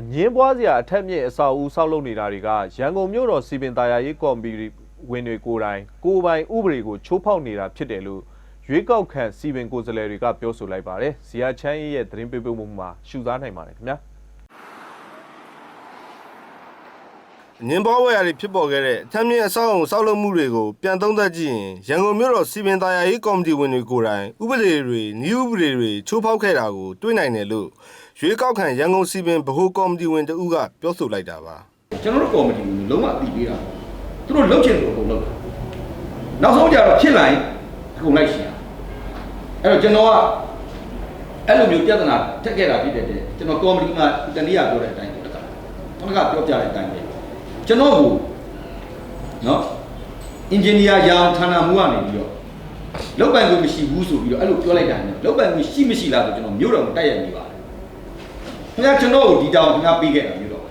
အငင်းပွားစရာအထက်မြင့်အဆောက်အဦဆောက်လုပ်နေတာတွေကရန်ကုန်မြို့တော်စီပင်သားယာရေးကော်မတီဝင်တွေကိုယ်တိုင်ကိုယ်ပိုင်ဥပဒေကိုချိုးဖောက်နေတာဖြစ်တယ်လို့ရွေးကောက်ခံစီပင်ကိုယ်စားလှယ်တွေကပြောဆိုလိုက်ပါတယ်။ဇီယာချမ်းအေးရဲ့သတင်းပေးပို့မှုမှာရှုစားနိုင်ပါတယ်ခင်ဗျာ။ ငင်းဘောဝယ်ရာတွေဖြစ်ပေါ်ခဲ့တဲ့အထက်မြင့်အဆောက်အုံဆောက်လုပ်မှုတွေကိုပြန်သုံးသပ်ကြည့်ရင်ရန်ကုန်မြို့တော်စီပင်သားယာရေးကော်မတီဝင်တွေကိုယ်တိုင်ဥပဒေတွေနည်းဥပဒေတွေချိုးဖောက်ခဲ့တာကိုတွေ့နိုင်တယ်လို့ရွေးကောက်ခံရန်ကုန်စီပင်ဗဟိုကော်မတီဝင်တဦးကပြောဆိုလိုက်တာပါကျွန်တော်တို့ကော်မတီကလုံးဝအသိပေးတာသူတို့လှုပ်ချင်တယ်လို့လုပ်တာနောက်ဆုံးကြတော့ဖြစ်လာရင်အကုန်လိုက်ရှင်အဲ့တော့ကျွန်တော်ကအဲ့လိုမျိုးပြဿနာတက်ခဲ့တာဖြစ်တဲ့တဲ့ကျွန်တော်ကော်မတီမှာတနည်းအားပြောတဲ့အတိုင်းတခါတခါပြောပြတဲ့အတိုင်းပဲ ကျွန်တော်ကိုနော်အင်ဂျင်နီယာရောင်ဌာနမှူးကနေပြီးတော့လောက်ပိုင်ခွင့်မရှိဘူးဆိုပြီးတော့အဲ့လိုပြောလိုက်တာနဲ့လောက်ပိုင်ခွင့်ရှိမရှိလားဆိုကျွန်တော်မျိုးတော်ကိုတိုက်ရိုက်နေပါတယ်ခင်ဗျာကျွန်တော်ကိုဒီတောင်ခင်ဗျာပေးခဲ့တာမျိုးတော်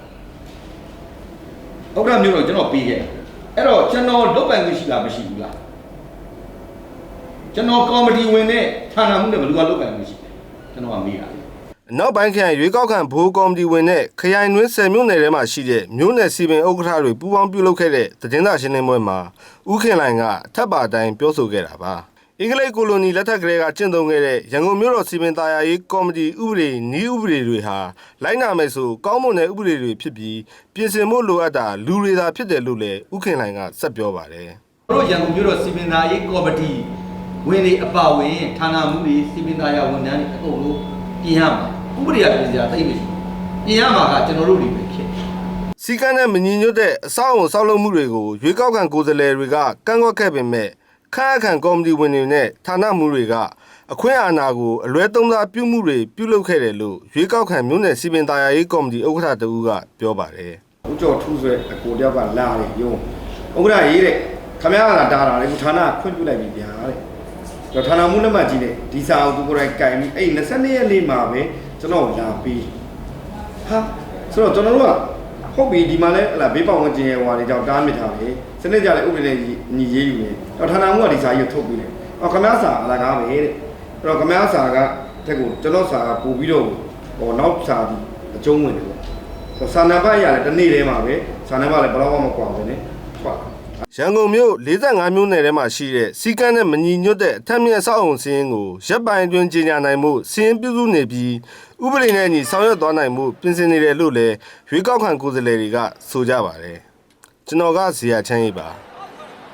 ဥက္ကဋ္ဌမျိုးတော့ကျွန်တော်ပေးခဲ့တယ်အဲ့တော့ကျွန်တော်လုတ်ပိုင်ခွင့်ရှိလားမရှိဘူးလားကျွန်တော်ကော်မတီဝင်နဲ့ဌာနမှုနဲ့ဘယ်သူကလုတ်ပိုင်ခွင့်ရှိလဲကျွန်တော်ကမေးတာလေ အနောက်ပိုင်းခရိုင်ရွေးကောက်ခံဗဟိုကော်မတီဝင်နဲ့ခရိုင်တွင်း10မြို့နယ်ထဲမှာရှိတဲ့မြို့နယ်စီပင်ဥက္ကဋ္ဌတွေပူးပေါင်းပြုလုပ်ခဲ့တဲ့သတင်းစာရှင်းလင်းပွဲမှာဦးခင်လိုင်ကအထက်ပါအတိုင်းပြောဆိုခဲ့တာပါအင်္ဂလိပ်ကိုလိုနီလက်ထက်ကလေးကကျင့်သုံးခဲ့တဲ့ရန်ကုန်မြို့တော်စီပင်သားယာရေးကော်မတီဥပဒေနည်းဥပဒေတွေဟာလိုက်နာမယ်ဆိုကောင်းမွန်တဲ့ဥပဒေတွေဖြစ်ပြီးပြင်ဆင်ဖို့လိုအပ်တာလူတွေသာဖြစ်တယ်လို့လည်းဦးခင်လိုင်ကဆက်ပြောပါတယ်တို့ရန်ကုန်မြို့တော်စီမံသားရေးကော်မတီဝင်တွေအပါဝင်ဌာနမှုတွေစီမံသားရဝန်ထမ်းတွေအကုန်လုံးပြင်ရမှာ ဥပဒေကပြင်စရာသိမရှိဘူးပြင်ရမှာကကျွန်တော်တို့တွေပဲဖြစ်စီကံနဲ့မညီညွတ်တဲ့အဆောက်အုံဆောက်လုပ်မှုတွေကိုရွေးကောက်ခံကိုယ်စားလှယ်တွေကကန့်ကွက်ခဲ့ပေမဲ့ခန့်အပ်ခံကော်မတီဝင်တွေနဲ့ဌာနမှုတွေကအခွင့်အာဏာကိုအလွဲသုံးစားပြုမှုတွေပြုလုပ်ခဲ့တယ်လို့ရွေးကောက်ခံမြို့နယ်စီပင်သားယာရေးကော်မတီဥက္ကဋ္ဌတဦးကပြောပါတယ်ဦးကျော်ထူးဆိုတဲ့အကိုတယောက်ကလာတယ်ယုံဥက္ကဋ္ဌရေးတဲ့ခမရကလာတာတာလေခုဌာနခွင့်ပြုလိုက်ပြီဗျာတဲ့တော့ဌာနမှုလက်မှတ်ကြီးနဲ့ဒီစာအောင်သူကိုယ်တိုင်ကင်ပြီးအဲ့22ရက်နေ့မှာပဲ ကျွန်တော်လာပြီးဟာဆိုတော့ကျွန်တော်တို့ကဟုတ်ပြီဒီမှာလဲဟလာဘေးပေါင်ဝင်ကျင်ရဲ့ဟွာတွေကြောင့်တားမြစ်ထားတယ်စနစ်ကြလည်းဥပဒေနဲ့ညီရေးယူတယ်တော့ဌာနမှုကဒီစာကြီးကိုထုတ်ပြီးတယ်အော်ခမရစာအလကားပဲတဲ့အဲ့တော့ခမရစာကတက်ကိုကျွန်တော်စာကပို့ပြီးတော့ဟောနောက်စာဒီအကျုံးဝင်တယ်ပေါ့ဆိုစာနံပါတ်ရတယ်တနေ့တည်းမှာပဲစာနံပါတ်လည်းဘယ်တော့မှမကွာဘူးねဟုတ် ရန်ကုန်မြို့45မြို့နယ်ထဲမှာရှိတဲ့စီကံနဲ့မညီညွတ်တဲ့အထက်မြင့်အဆောက်အုံစင်းကိုရပ်ပိုင်အတွင်းကြီးညာနိုင်မှုစင်းပြုစုနေပြီးဥပဒေနဲ့အညီဆောင်ရွက်သွားနိုင်မှုပြင်ဆင်နေတယ်လို့လည်းရွေးကောက်ခံကိုယ်စားလှယ်တွေကဆိုကြပါတယ်ကျွန်တော်ကဇေယျချမ်းရေးပါ